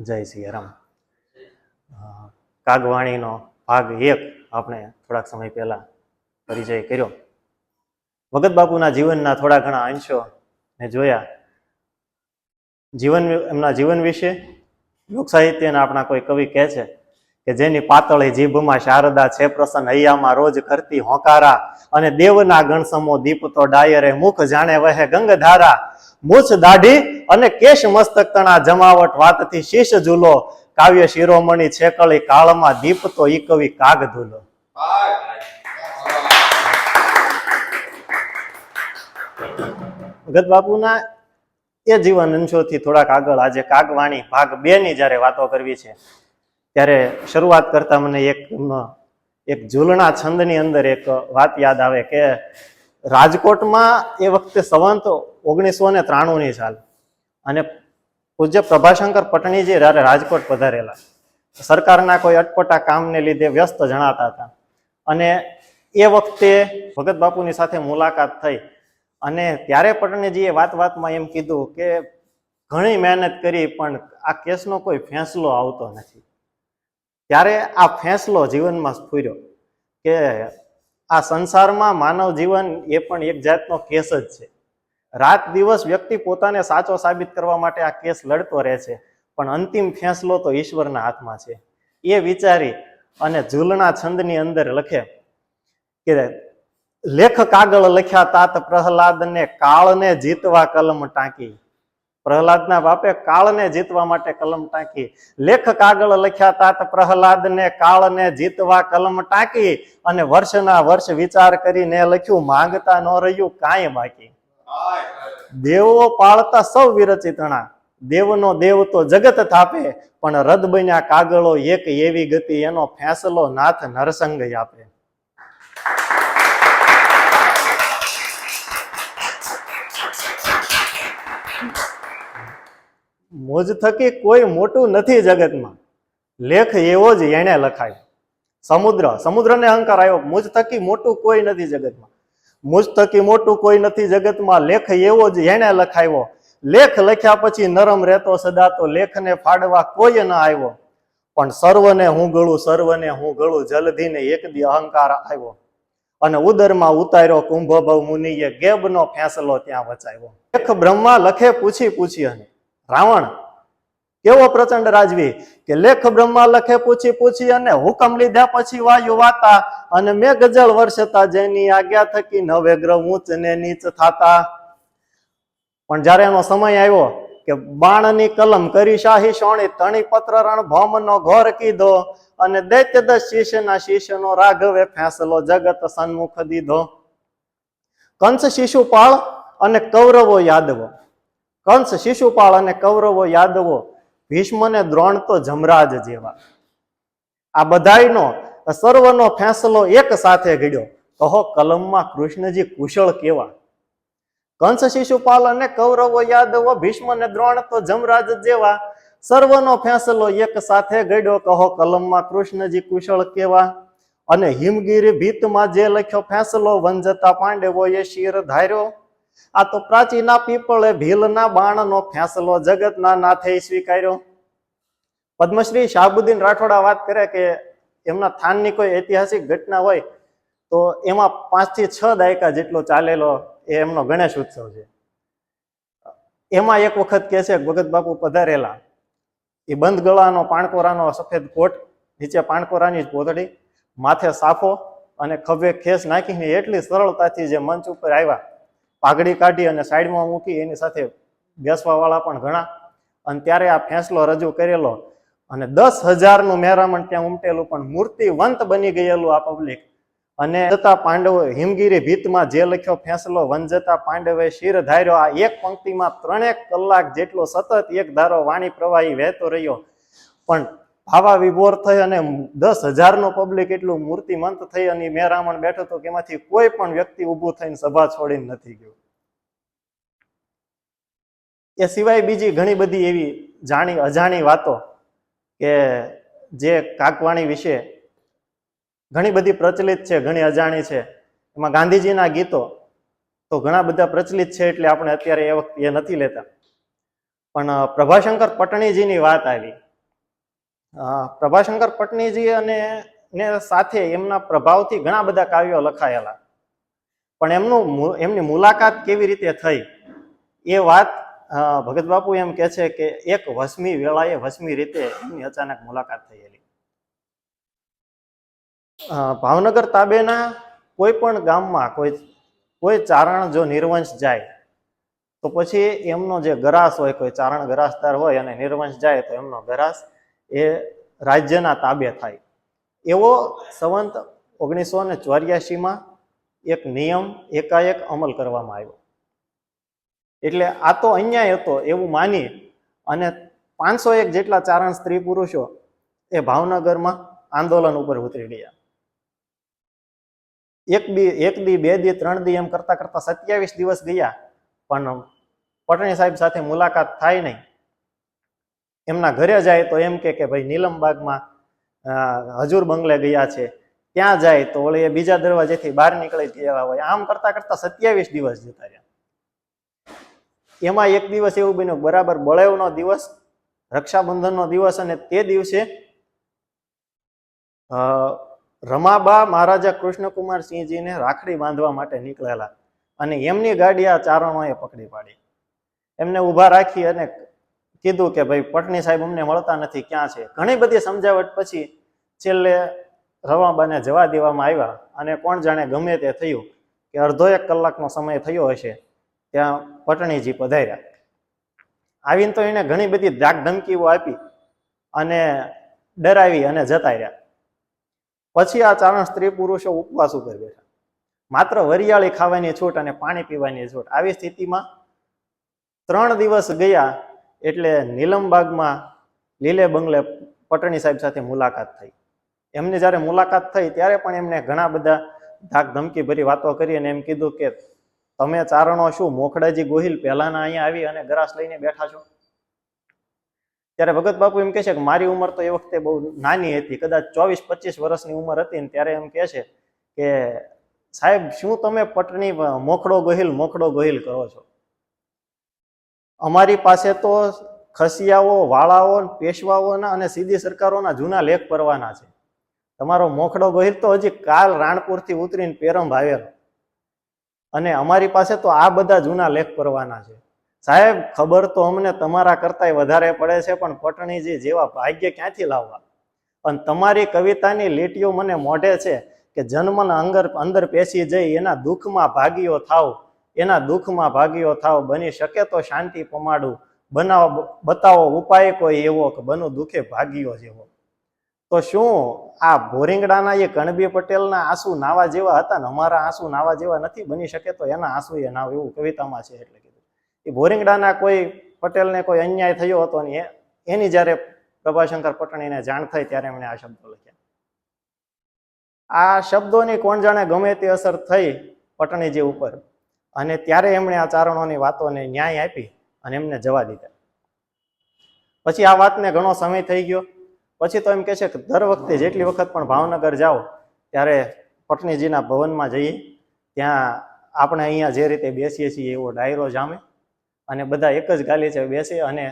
જય શ્રી રામ. કાગવાણીનો ભાગ એક આપણે થોડાક સમય પહેલા પરિચય કર્યો. ભગત બાપુના જીવનના થોડા ઘણા અંશો મેં જોયા. જીવન એમના જીવન વિશે લોક સાહિત્યના આપણા કોઈ કવિ કહે છે કે જેની પાતળી જીભમાં શારદા છે પ્રસન્ન, હૈયામાં રોજ કરતી હોંકારા અને દેવના ગણસમો દીપતો ડાયરે મુખ જાણે વહે ગંગધારા. મૂછ દાઢી અને કેશ મસ્તક તણા જમાવટ વાતથી શીશ ઝૂલો. કાવ્ય શિરોમણી છેકળી કાળમાં દીપતો ઈ કવિ કાગ ધૂલો. ભગત બાપુના એ જીવન અંશોથી થોડાક આગળ આજે કાગવાણી ભાગ બે ની જ્યારે વાતો કરવી છે, ત્યારે શરૂઆત કરતા મને એક એક ઝૂલણા છંદની અંદર એક વાત યાદ આવે કે રાજકોટમાં એ વખતે સંવંત ઓગણીસો ને ત્રાણુંની સાલ. અને પૂજ્ય પ્રભાશંકર પટણીજી જ્યારે રાજકોટ પધારેલા. સરકારના કોઈ અટપટા કામને લીધે વ્યસ્ત જણાતા હતા. અને એ વખતે ભગત બાપુની સાથે મુલાકાત થઈ. અને ત્યારે પટણીજીએ વાત વાતમાં એમ કીધું કે ઘણી મહેનત કરી, પણ આ કેસનો કોઈ ફેંસલો આવતો નથી. ત્યારે આ ફેંસલો જીવનમાં સ્ફુર્યો કે આ સંસારમાં માનવ જીવન એ પણ એક જાતનો કેસ જ છે. રાત દિવસ વ્યક્તિ પોતાને સાચો સાબિત કરવા માટે આ કેસ લડતો રહે છે, પણ અંતિમ ફેંસલો તો ઈશ્વરના હાથમાં છે. એ વિચારી અને ઝૂલના છંદની અંદર લખે કે લેખ કાગળ લખ્યા તાત પ્રહલાદને કાળને જીતવા કલમ ટાંકી. પ્રહલાદના બાપે કાળને જીતવા માટે કલમ ટાંકી. લેખ કાગળ લખ્યા તાત પ્રહલાદને કાળને જીતવા કલમ ટાંકી. અને વર્ષના વર્ષ વિચાર કરીને લખ્યું, માંગતા ન રહ્યું કાંઈ બાકી. દેવો પાળતા સૌ વિરચિતણા દેવનો દેવ તો જગત થાપે, પણ રદ બન્યા કાગળો એક એવી ગતિ, એનો ફેંસલો નાથ નરસંગ આપે. મોજ થકી કોઈ મોટું નથી જગતમાં. લેખ એવો જ એને લખાય. સમુદ્ર, સમુદ્રને અહંકાર આવ્યો. મુજ થકી મોટું કોઈ નથી જગતમાં. મુજ થકી મોટું કોઈ નથી જગતમાં. લેખ એવો જ એને લખાયો લેખ લખ્યા પછી નરમ રહેતો સદા તો લેખને ફાડવા કોઈ ન આવ્યો. પણ સર્વને હું ગળું, સર્વને હું ગળું જલધીને એક દી અહંકાર આવ્યો. અને ઉદરમાં ઉતાર્યો કુંભભવ મુનિએ ગેબનો ફેંસલો ત્યાં વચાવ્યો. લેખ બ્રહ્મા લખે પૂછી પૂછી અને, રાવણ કેવો પ્રચંડ રાજવી? કે લેખ બ્રહ્મા લખે, પૂછી પૂછી અને હુકમ લીધા પછી વાયુ વાતા અને મેં ગજળ વર્ષતા જેની આજ્ઞા થકી નવે ગ્રહ ઊંચ ને નીચ થાતા. પણ જયારે એનો સમય આવ્યો કે બાણની કલમ કરી શાહી સોણી તણી પત્ર રણ ભૌમનો ઘોર કીધો અને દૈત્ય દસ શિષ્યના શિષ્યનો રાઘવે ફેંસલો જગત સન્મુખ દીધો. કંસ શિશુપાળ અને કૌરવો યાદવો. કંસ શિશુપાળ અને કૌરવો યાદવો. ભીષ્મ ને દ્રોણ તો જમરાજ જેવા. આ બધાનો સર્વનો ફેંસલો એક સાથે ઘડ્યો. કહો, કલમમાં કૃષ્ણજી કુશળ કેવા? કંસ શિશુપાલ અને કૌરવો યાદવો ભીષ્મ ને દ્રોણ તો જમરાજ જેવા. સર્વનો ફેંસલો એક સાથે ઘડ્યો. કહો, કલમમાં કૃષ્ણજી કુશળ કેવા? અને હિમગીરી ભીતમાં જે લખ્યો, ફેંસલો વંજતા એ શિર ધાર્યો. આ તો પ્રાચીના પીપળે ભીલના બાણનો ફેંસલો જગતના નાથે સ્વીકાર્યો પદ્મશ્રી શાહબુદ્દીન રાઠોડા વાત કરે કે એમના થાનની કોઈ ઐતિહાસિક ઘટના હોય તો એમાં પાંચથી છ દાયકા જેટલો ચાલેલો એ એમનો ગણેશ ઉત્સવ છે. એમાં એક વખત કે છે, ભગત બાપુ પધારેલા. એ બંધ ગળાનો પાણકોરાનો સફેદ કોટ, નીચે પાણકોરાની જ પોતડી માથે સાફો અને ખભે ખેસ નાખીને એટલી સરળતાથી જે મંચ ઉપર આવ્યા પાઘડી કાઢી અને સાઈડમાં મૂકી એની સાથે બેસવાવાળા પણ ઘણા. અને ત્યારે આ ફેંસલો રજૂ કરેલો. અને દસ હજારનું મેરામણ ત્યાં ઉમટેલું, પણ મૂર્તિવંત બની ગયેલું આ પબ્લિક અને જતા પાંડવો હિમગીરી ભીતમાં જે લખ્યો, ફેંસલો વન જતા પાંડવે શિર ધાર્યો. આ એક પંક્તિમાં ત્રણેક કલાક જેટલો સતત એક ધારો વાણી પ્રવાહી વહેતો રહ્યો. પણ ભાવા વિભોર થઈ અને દસ હજારનો પબ્લિક એટલું મૂર્તિમંત થઈ અને મેં મેરામણ બેઠો તો કે એમાંથી કોઈ પણ વ્યક્તિ ઊભું થઈને સભા છોડીને નથી ગયું. એ સિવાય બીજી ઘણી બધી એવી જાણી અજાણી વાતો કે જે કાકવાણી વિશે ઘણી બધી પ્રચલિત છે, ઘણી અજાણી છે. એમાં ગાંધીજીના ગીતો તો ઘણા બધા પ્રચલિત છે એટલે આપણે અત્યારે એ વખતે એ નથી લેતા. પણ પ્રભાશંકર પટણીજીની વાત આવી. પ્રભાશંકર પટનીજી અને ને સાથે એમના પ્રભાવથી ઘણા બધા કાવ્યો લખાયેલા. પણ એમનું એમની મુલાકાત કેવી રીતે થઈ? એ વાત ભગત બાપુ એમ કે છે કે એક વસમી વેળાએ વસમી રીતે એમની અચાનક મુલાકાત થયેલી. ભાવનગર તાબેના કોઈ પણ ગામમાં કોઈ કોઈ ચારણ જો નિર્વંશ જાય, તો પછી એમનો જે ગરાસ હોય, કોઈ ચારણ ગરાસદાર હોય અને નિર્વંશ જાય તો એમનો ગરાસ એ રાજ્યના તાબે થાય. એવો સંવંત ઓગણીસો ને ચોર્યાસીમાં એક નિયમ એકાએક અમલ કરવામાં આવ્યો. એટલે આ તો અન્યાય હતો એવું માની અને પાંચસો એક જેટલા ચારણ સ્ત્રી પુરુષો એ ભાવનગરમાં આંદોલન ઉપર ઉતરી ગયા. એક દી એક દી, બે દી, ત્રણ દી એમ કરતા કરતા સત્યાવીસ દિવસ ગયા, પણ પટણી સાહેબ સાથે મુલાકાત થાય નહીં. એમના ઘરે જાય તો એમ કે ભાઈ નીલમબાગમાં હજુર બંગલે ગયા છે. ત્યાં જાય તો વળી એ બીજા દરવાજેથી બહાર નીકળી ગયા હોય. આમ કરતા કરતા સત્યાવીસ દિવસ જતા રહ્યા. એમાં એક દિવસ એવું બન્યું બરાબર બળેવનો દિવસ, રક્ષાબંધનનો દિવસ અને તે દિવસે રમાબા મહારાજા કૃષ્ણકુમારસિંહજીને રાખડી બાંધવા માટે નીકળેલા. અને એમની ગાડી આ ચારણોએ પકડી પાડી. એમને ઊભા રાખી અને કીધું કે ભાઈ, પટણી સાહેબ અમને મળતા નથી, ક્યાં છે? ઘણી બધી સમજાવટ પછી છેલ્લે રવાબાને જવા દેવામાં આવ્યા અને કોણ જાણે ગમે તે થયું કે અડધો એક કલાકનો સમય થયો હશે, ત્યાં પટણીજી પધાર્યા. આવીને તો એને ઘણી બધી ધાક ધમકીઓ આપી અને ડરાવી અને જતા રહ્યા પછી આ ચારણ સ્ત્રી પુરુષો ઉપવાસ ઉપર બેઠા. માત્ર વરિયાળી ખાવાની છૂટ અને પાણી પીવાની છૂટ. આવી સ્થિતિમાં ત્રણ દિવસ ગયા એટલે નીલમબાગમાં લીલે બંગલે પટણી સાહેબ સાથે મુલાકાત થઈ. એમની જ્યારે મુલાકાત થઈ, ત્યારે પણ એમને ઘણા બધા ધાક ધમકી ભરી વાતો કરી અને એમ કીધું કે, તમે ચારણો શું, મોખડાજી ગોહિલ પહેલાના અહીંયા આવી અને ગ્રાસ લઈને બેઠા છો? ત્યારે ભગત બાપુ એમ કહે છે કે, મારી ઉંમર તો એ વખતે બહુ નાની હતી, કદાચ ચોવીસ, પચીસ વર્ષની ઉંમર હતી. ને ત્યારે એમ કહે છે કે, સાહેબ, શું તમે પટણી, મોખડો ગોહિલ મોખડો ગોહિલ કરો છો? અમારી પાસે તો ખસિયાઓ, વાળાઓ, પેશવાઓના અને સીધી સરકારોના જૂના લેખ પરવાના છે. તમારો મોખડો ગોહિલ તો હજી કાલ રાણપુરથી ઉતરીને પેરમ આવેલો. અને અમારી પાસે તો આ બધા જૂના લેખ પરવાના છે. સાહેબ, ખબર તો અમને તમારા કરતાંય વધારે પડે છે, પણ પટણીજી જેવા ભાગ્ય ક્યાંથી લાવવા? અને તમારી કવિતાની લીટીઓ મને મોઢે છે કે જન્મના અંગર અંદર પેસી જઈ એના દુઃખમાં ભાગીઓ થાવ. એના દુઃખમાં ભાગીઓ થાવ, બની શકે તો શાંતિ પમાડું. બનાવો, બતાવો ઉપાય કોઈ એવો કે બનુ દુઃખે ભાગીઓ જેવો. તો શું આ ભોરિંગડાના એ કણબી પટેલના આંસુ નાવા જેવા હતા ને અમારા આંસુ નાવા જેવા નથી? બની શકે તો એના આંસુ એ નાવ એવું કવિતામાં છે એટલે કીધું. એ ભોરિંગડાના કોઈ પટેલને કોઈ અન્યાય થયો હતો ને એની જ્યારે પ્રભાશંકર પટણીને જાણ થઈ ત્યારે એમણે આ શબ્દો લખ્યા. આ શબ્દોની કોણ જાણે ગમે તે અસર થઈ પટણીજી ઉપર. અને ત્યારે એમણે આ ચારણોની વાતોને ન્યાય આપી અને એમને જવા દીધા. પછી આ વાતને ઘણો સમય થઈ ગયો. પછી તો એમ કહે છે કે દર વખતે જેટલી વખત પણ ભાવનગર જાઓ, ત્યારે પટણીજીના ભવનમાં જઈએ. ત્યાં આપણે અહીંયા જે રીતે બેસીએ છીએ એવો ડાયરો જામે. અને બધા એક જ ગાલીચે બેસે અને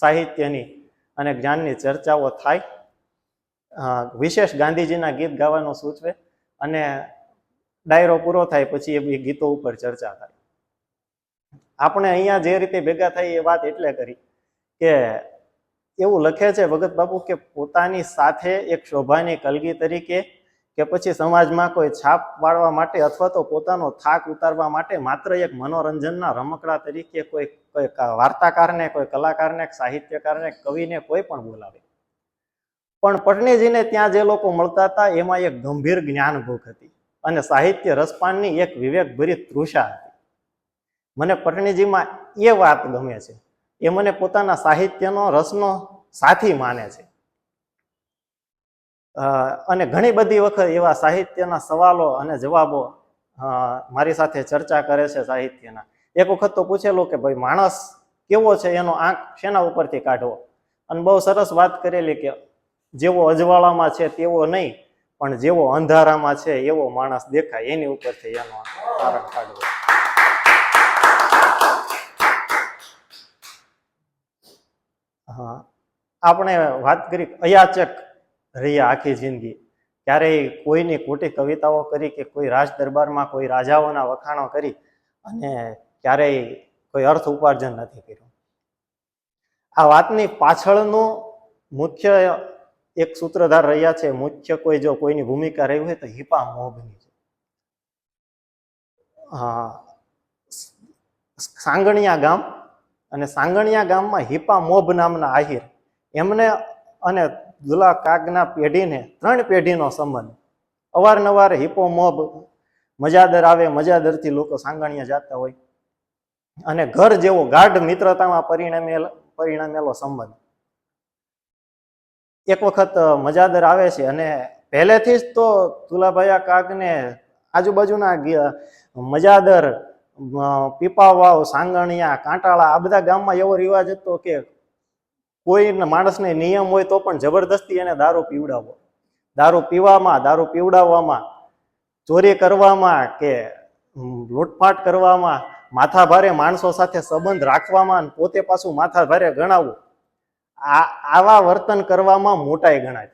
સાહિત્યની અને જ્ઞાનની ચર્ચાઓ થાય. વિશેષ ગાંધીજીના ગીત ગાવાનું સૂચવે અને ડાયરો પૂરો થાય પછી એ ગીતો ઉપર ચર્ચા થાય. આપણે અહીંયા જે રીતે ભેગા થઈ એ વાત એટલે કરી કે એવું લખે છે ભગત બાપુ કે પોતાની સાથે એક શોભાની કલગી તરીકે કે પછી સમાજમાં કોઈ છાપ પાડવા માટે અથવા તો પોતાનો થાક ઉતારવા માટે માત્ર એક મનોરંજનના રમકડા તરીકે કોઈ કોઈ વાર્તાકારને, કોઈ કલાકારને, સાહિત્યકારને, કવિને કોઈ પણ બોલાવે. પણ પટણીજીને ત્યાં જે લોકો મળતા હતા એમાં એક ગંભીર જ્ઞાન ભૂખ હતી. અને સાહિત્ય રસપાનની એક વિવેકભરી તૃષા હતી. મને પટણીજીમાં એ વાત ગમે છે. એ મને પોતાના સાહિત્યનો, રસનો સાથી માને છે. અને ઘણી બધી વખત એવા સાહિત્યના સવાલો અને જવાબો મારી સાથે ચર્ચા કરે છે સાહિત્યના. એક વખત તો પૂછેલું કે ભાઈ, માણસ કેવો છે? એનો આંખ શેના ઉપરથી કાઢવો? અને બહુ સરસ વાત કરેલી કે જેવો અજવાળામાં છે તેવો નહીં. પણ જેવો અંધારામાં છે, એવો માણસ દેખાય. એની ઉપરથી એનો તારણ કાઢવો. હા. આપણે વાત કરી અયાચક રહ્યા આખી જિંદગી. ક્યારેય કોઈની ખોટી કવિતાઓ કરી કે કોઈ રાજ દરબારમાં કોઈ રાજાઓના વખાણો કરી અને ક્યારેય કોઈ અર્થ ઉપાર્જન નથી કર્યું. આ વાતની પાછળનું મુખ્ય એક સૂત્રધાર રહ્યા છે, મુખ્ય કોઈ જો કોઈની ભૂમિકા રહી હોય તો હિપા મોભની છે. હા. સાંગણિયા ગામ અને સાંગણિયા ગામમાં હિપા મોભ નામના આહિર. એમને અને દુલા કાગના પેઢીને ત્રણ પેઢીનો સંબંધ. અવારનવાર હિપો મોભ મજાદર આવે મજાદરથી લોકો સાંગણિયા જાતા હોય. અને ઘર જેવો ગાઢ મિત્રતામાં પરિણમેલ, પરિણમેલો સંબંધ. એક વખત મજાદર આવે છે અને પહેલેથી જ તો તુલાભાયા કાગને આજુબાજુના મજાદર પીપાવાવ, સાંગણિયા, કાંટાળા, આ બધા ગામમાં એવો રિવાજ હતો કે કોઈ માણસને નિયમ હોય તો પણ જબરદસ્તી એને દારૂ પીવડાવવો. દારૂ પીવામાં, દારૂ પીવડાવવામાં, ચોરી કરવામાં કે લૂંટફાટ કરવામાં માથાભારે માણસો સાથે સંબંધ રાખવામાં પોતે પાછું માથાભારે ગણાવવું. આ આવા વર્તન કરવામાં મોટાઈ ગણાય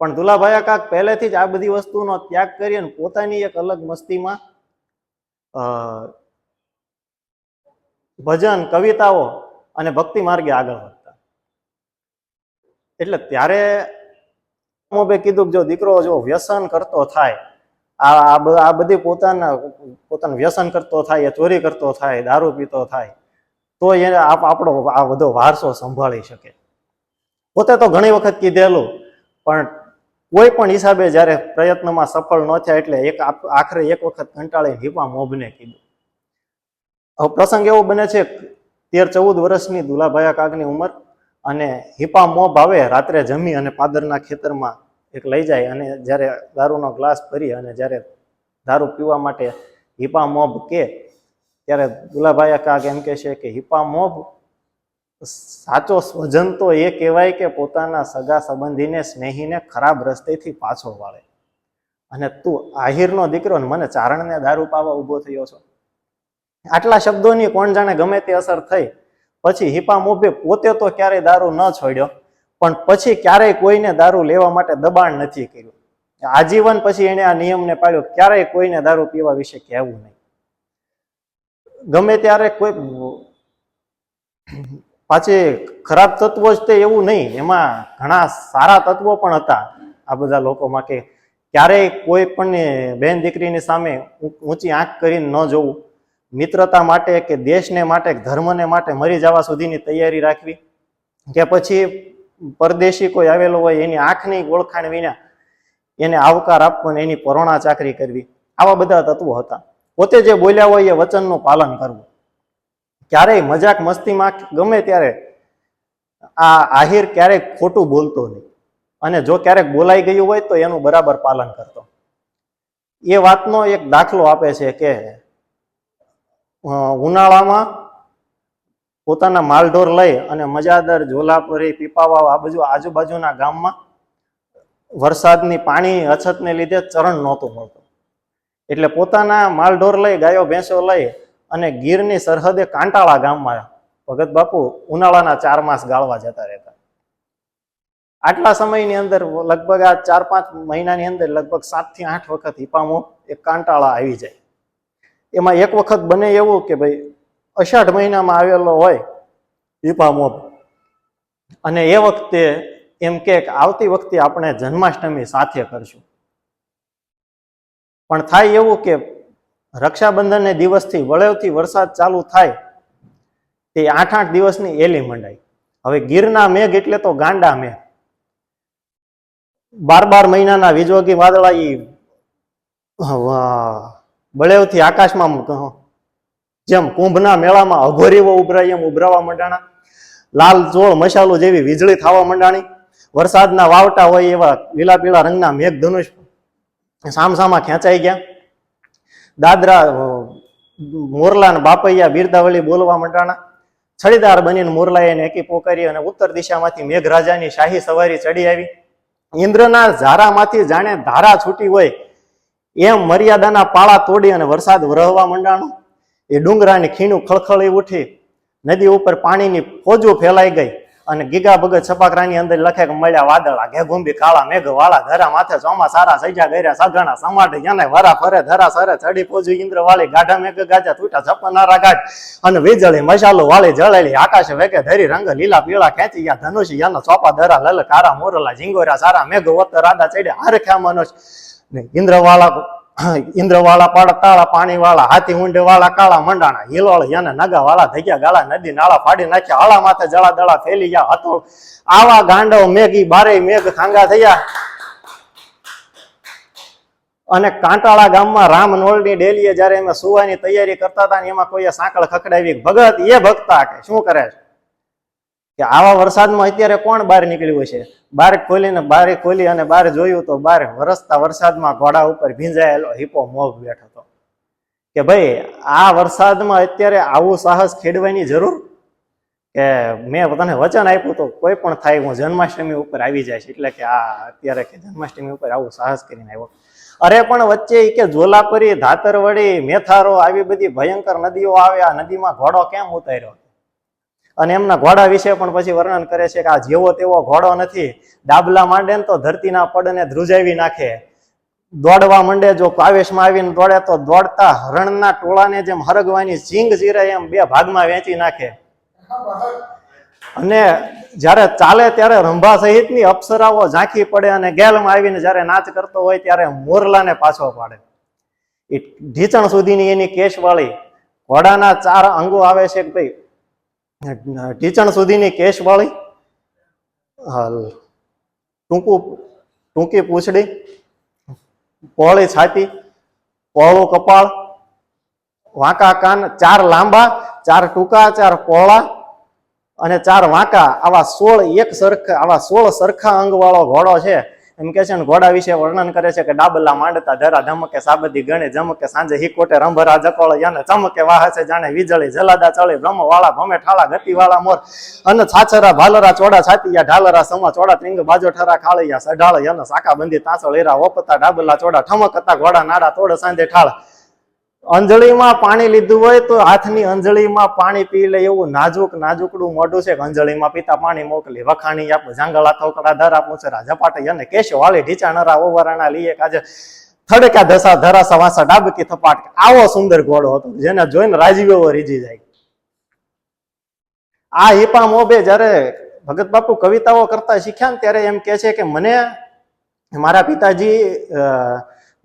પણ દુલાભાઈ કાક પહેલેથી જ આ બધી વસ્તુનો ત્યાગ કરી અને પોતાની એક અલગ મસ્તીમાં ભજન, કવિતાઓ અને ભક્તિ માર્ગે આગળ વધતા. એટલે ત્યારે મોબે કીધું જો દીકરો જો વ્યસન કરતો થાય, આ આ બધી પોતાના, પોતાનું વ્યસન કરતો થાય ચોરી કરતો થાય, દારૂ પીતો થાય તો એને આપ, આપણો આ બધો વારસો સંભાળી શકે. પોતે તો ઘણી વખત કીધેલું, પણ કોઈ પણ હિસાબે જ્યારે પ્રયત્નમાં સફળ ન થયા એટલે એક આખરે એક વખત કંટાળી હિપા મોભને કીધું. હવે પ્રસંગ એવો બને છે, તેર ચૌદ વર્ષની દુલાભાયા કાગની ઉંમર અને હિપા મોબ આવે, રાત્રે જમી અને પાદરના ખેતરમાં એક લઈ જાય અને જ્યારે દારૂનો ગ્લાસ ભરી અને જ્યારે દારૂ પીવા માટે હિપા મોબ કે ત્યારે દુલાભાઈ કાગ એમ કહે છે કે હિપા મોબ સાચો સ્વજન તો એ કહેવાય કે પોતાના સગા સંબંધીને, સ્નેહીને ખરાબ રસ્તેથી પાછો વાળે. અને તું આહિરનો દીકરો ને મને ચારણને દારૂ પાવા ઊભો થયો છો. આટલા શબ્દોની કોણ જાણે ગમે તે અસર થઈ. પછી હિપા મોભે પોતે તો ક્યારેય દારૂ ન છોડ્યો, પણ પછી ક્યારેય કોઈને દારૂ લેવા માટે દબાણ નથી કર્યું. આજીવન પછી એને આ નિયમને પાડ્યો, ક્યારેય કોઈને દારૂ પીવા વિશે કહેવું નહીં. ગમે ત્યારે કોઈ પાછી ખરાબ તત્વો જ તે એવું નહીં. એમાં ઘણા સારા તત્વો પણ હતા. આ બધા લોકોમાં કે ક્યારેય કોઈ પણ બેન દીકરીની સામે ઊંચી આંખ કરીને ન જોવું. મિત્રતા માટે કે દેશને માટે ધર્મને માટે મરી જવા સુધીની તૈયારી રાખવી. કે પછી પરદેશી કોઈ આવેલો હોય એની આંખની ઓળખાણ વિના એને આવકાર આપવો અને એની પરોણા ચાકરી કરવી. આવા બધા તત્વો હતા. પોતે જે બોલ્યા હોય એ વચનનું પાલન કરવું. ક્યારેય મજાક મસ્તીમાં ગમે ત્યારે આ આહિર ક્યારેય ખોટું બોલતો નહીં. અને જો ક્યારેક બોલાઈ ગયું હોય તો એનું બરાબર પાલન કરતો. એ વાતનો એક દાખલો આપે છે કે ઉનાળામાં પોતાના માલઢોર લઈ અને મજાદર ઝોલાપુરી પીપાવા આ બાજુ આજુબાજુના ગામમાં વરસાદની પાણી અછતને લીધે ચરણ નહોતું મળતું. એટલે પોતાના માલઢોર લઈ, ગાયો, ભેંસો લઈ અને ગીરની સરહદે કાંટાળા ગામમાં ભગત બાપુ ઉનાળાના ચાર માસ ગાળવા જતા રહેતા. આટલા સમયની અંદર લગભગ આ ચાર પાંચ મહિનાની અંદર લગભગ સાતથી આઠ વખત હિપામો એક કાંટાળા આવી જાય. એમાં એક વખત બને એવું કે ભાઈ અષાઢ મહિનામાં આવેલો હોય હિપામો અને એ વખતે એમ કે કે આવતી વખતે આપણે જન્માષ્ટમી સાથે કરશું. પણ થાય એવું કે રક્ષાબંધનને દિવસથી વળેવથી વરસાદ ચાલુ થાય, તે આઠ આઠ દિવસની એલી મંડાઈ. હવે ગીરના મેઘ એટલે તો ગાંડા મેઘ. બાર બાર મહિનાના વીજવગી વાદળા ઈ બળેવથી આકાશમાં જેમ કુંભના મેળામાં અઘોરીઓ ઉભરાય, એમ ઉભરાવા માંડાણા. લાલ ચોળ મશાલો જેવી વીજળી થવા માંડાણી. વરસાદના વાવટા હોય એવા લીલા પીળા રંગના મેઘ ધનુષ સામસામા ખેંચાઈ ગયા. દાદરા મોરલા ને બાપૈયા બિરદાવલી બોલવા મંડાણા છડીદાર બનીને મોરલાએ એને એકી પોકારી અને ઉત્તર દિશામાંથી મેઘરાજાની શાહી સવારી ચડી આવી. ઇન્દ્રના ઝારામાંથી જાણે ધારા છૂટી હોય એમ મર્યાદાના પાળા તોડી અને વરસાદ વરહવા મંડાણો એ ડુંગરાની ખીણું ખળખળી ઉઠી નદી ઉપર પાણીની ફોજો ફેલાઈ ગઈ. અને ગીગા ભગત છપાકરાની અંદર લખે કે મળ્યા વાદળા ઘેઘુંબી કાળા મેઘ વાળા ધરા માથે ચોમા, સારા સૈજા ગર્યા સઘણા સમાટે જાને વરા, ફરે, ધરા, સરે, ચડી પોજુ ઇન્દ્ર વાળી ગાઢા, મેઘ, ગાજા, તૂટા છપનારા ગાઢ અને વીજળી, મશાલો, વાળી, જળેલી, આકાશ, વેગે, ધરી, રંગ, લીલા, પીળા ખેંચી ગયા ધનુષ, યાના, ચોપા ધરા લલ, કારા, મોરલા, ઝીંગોરા, સારા, મેઘ, વત રાધા ચડ્યા, હરખ્યા મનુષ ને ઇન્દ્રવાળા પાડા, કાળા પાણીવાળા, હાથી ઊંડે વાળા કાળા મંડાણા હિલોળ યાને નગા વાળા ધગ્યા, ગાળા, નદી, નાળા ફાડી નાખ્યા આળા માથે જળા દળા ફેલી ગયા હતો આવા ગાંડવ મેઘી બારે મેઘ ખાંગા થયા. અને કાંટાળા ગામમાં રામ નોળની ડેલીએ જ્યારે એમાં સુવાની તૈયારી કરતા હતા ને એમાં કોઈએ સાંકળ ખખડાવી, ભગત એ ભક્તા કે શું કરે છે? કે આવા વરસાદમાં અત્યારે કોણ બહાર નીકળ્યું છે બાર ખોલીને બારી ખોલી અને બહાર જોયું તો બહાર વરસતા વરસાદમાં ઘોડા ઉપર ભીંજાયેલો હિપો મોગ બેઠો હતો. કે ભાઈ, આ વરસાદમાં અત્યારે આવું સાહસ ખેડવાની જરૂર? કે મેં તને વચન આપ્યું તો કોઈ પણ થાય, હું જન્માષ્ટમી ઉપર આવી જાય એટલે કે આ અત્યારે કે જન્માષ્ટમી ઉપર આવું સાહસ કરીને આવ્યો. અરે પણ વચ્ચે કે ઝોલાપરી ધાતરવડી મેથારો, આવી બધી ભયંકર નદીઓ આવે, આ નદીમાં ઘોડો કેમ ઉતાર્યો? અને એમના ઘોડા વિશે પણ પછી વર્ણન કરે છે કે આ જેવો તેવો ઘોડો નથી. ડાબલા માંડે ને તો ધરતીના પડને ધ્રુજાવી નાખે. દોડવા માંડે જો આવેશમાં આવીને દોડે તો દોડતા હરણના ટોળાને જેમ હરગવાની સિંગ ચીરે એમ બે ભાગમાં વેચી નાખે. અને જ્યારે ચાલે ત્યારે રંભા સહિતની અપ્સરાઓ ઝાંખી પડે અને ગેલમાં આવીને જ્યારે નાચ કરતો હોય ત્યારે મોરલાને પાછો પાડે. એ ઢીચણ સુધીની એની કેશવાળી ઘોડાના ચાર અંગો આવે છે કે ભાઈ ઢીચણ સુધીની કેશવાળી હાલ ટૂંકું, ટૂંકી પૂંછડી પહોળી છાતી પહોળું કપાળ, વાંકા કાન ચાર લાંબા, ચાર ટૂંકા, ચાર પહોળા અને ચાર વાંકા, આવા સોળ એક સરખા, આવા સોળ સરખા અંગવાળો ઘોડો છે. એમ કે છે ને, ઘોડા વિશે વર્ણન કરે છે કે ડાબલા માંડતા ધરા ધમકે, સાબદી ગણે, જમકે, સાંજે હિકોટે, રંભરા, જકોળ, યાને, ચમકે, વાહ છે, જાણે, વીજળી, જલાદા, ચળી બ્રહ્મ વાળા ભમે ઠાળા ગતિ વાળા મોર, અને છાછરા, ભાલરા, ચોડા, છાતિયા, ઢાલરા, સમા, ચોડા, ત્રિંગ, બાજો, ઠરા, ખાળિયા, સઢાળ, યન સાકા બંધી તાંસળ એરા ઓપતા ડાબલા ચોડા, ઠમકતા, ઘોડા, નાડા, તોડ, સાંજે, ઠાળ. અંજળીમાં પાણી લીધું હોય તો હાથની અંજળીમાં પાણી પી લે એવું નાજુક નાજુકડું મોઢું છે અંજળીમાં પીતા પાણી મોકલી. વખાણી આપું જાંગળા થોકડા ધરા રાજા પાટી અને કેશો વાળી ઢીચા નરા ઓવરાણા લીએ કાજે થડકા ધસા ધરાસા વાસા ડાબકી થપાટ. આવો સુંદર ઘોડો હતો જેને જોઈને રાજીવો રીજી જાય. આ હિપા મોભે જ્યારે ભગત બાપુ કવિતાઓ કરતા શીખ્યા ને ત્યારે એમ કે છે કે મને મારા પિતાજી અ,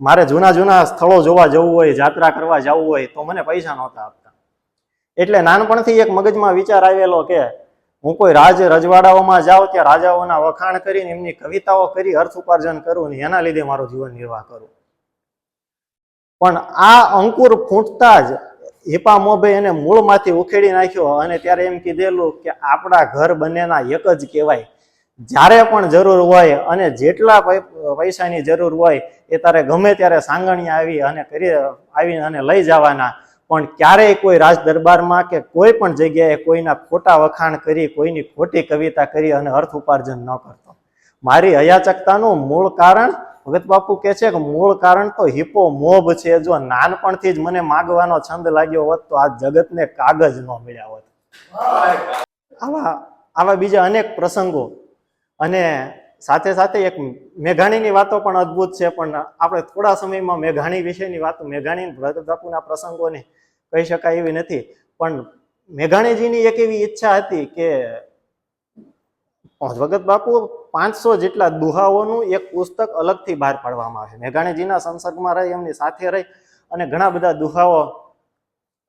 મારે જૂના જૂના સ્થળો જોવા જવું હોય, જાત્રા કરવા જવું હોય, તો મને પૈસા નહોતા આપતા. એટલે નાનપણથી એક મગજમાં વિચાર આવેલો કે હું કોઈ રાજ રજવાડાઓમાં જાઉં ત્યાં રાજાઓના વખાણ કરીને એમની કવિતાઓ કરી અર્થ ઉપાર્જન કરું ને એના લીધે મારો જીવન નિર્વાહ કરું. પણ આ અંકુર ફૂટતા જ હિપા મોભે એને મૂળમાંથી ઉખેડી નાખ્યો અને ત્યારે એમ કીધેલું કે આપણા ઘર બંનેના એક જ કહેવાય. જ્યારે પણ જરૂર હોય અને જેટલા પૈસાની જરૂર હોય એ તારે ગમે ત્યારે સાંગણી આવી અને કરી આવી અને લઈ જવાના. પણ ક્યારેય કોઈ રાજ દરબારમાં કે કોઈ પણ જગ્યાએ કોઈના ખોટા વખાણ કરી કોઈની ખોટી કવિતા કરી અને અર્થ ઉપાર્જન ન કરતો. મારી અયાચકતાનું મૂળ કારણ ભગત બાપુ કે છે કે મૂળ કારણ તો હિપો મોભ છે. જો નાનપણથી જ મને માગવાનો છંદ લાગ્યો હોત તો આ જગતને કાગજ ન મળ્યા હોત. આવા આવા બીજા અનેક પ્રસંગો અને સાથે સાથે એક મેઘાણીની વાતો પણ અદ્ભુત છે, પણ આપણે થોડા સમયમાં મેઘાણી વિશેની વાતો, મેઘાણી ભગત બાપુના પ્રસંગોને કહી શકાય એવી નથી. પણ મેઘાણીજીની એક એવી ઈચ્છા હતી કે ભગત બાપુ પાંચસો જેટલા દુહાઓનું એક પુસ્તક અલગથી બહાર પાડવામાં આવે. મેઘાણીજીના સંસર્ગમાં રહી, એમની સાથે રહી અને ઘણા બધા દુહાઓ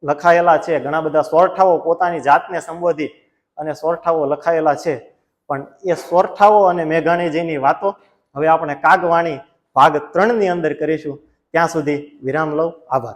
લખાયેલા છે. ઘણા બધા સોરઠાઓ પોતાની જાતને સંબોધી અને સોરઠાઓ લખાયેલા છે. પણ એ સોરઠાઓ અને મેઘાણીજીની વાતો હવે આપણે કાગવાણી ભાગ ત્રણની અંદર કરીશું. ત્યાં સુધી વિરામ લઉં. આભાર.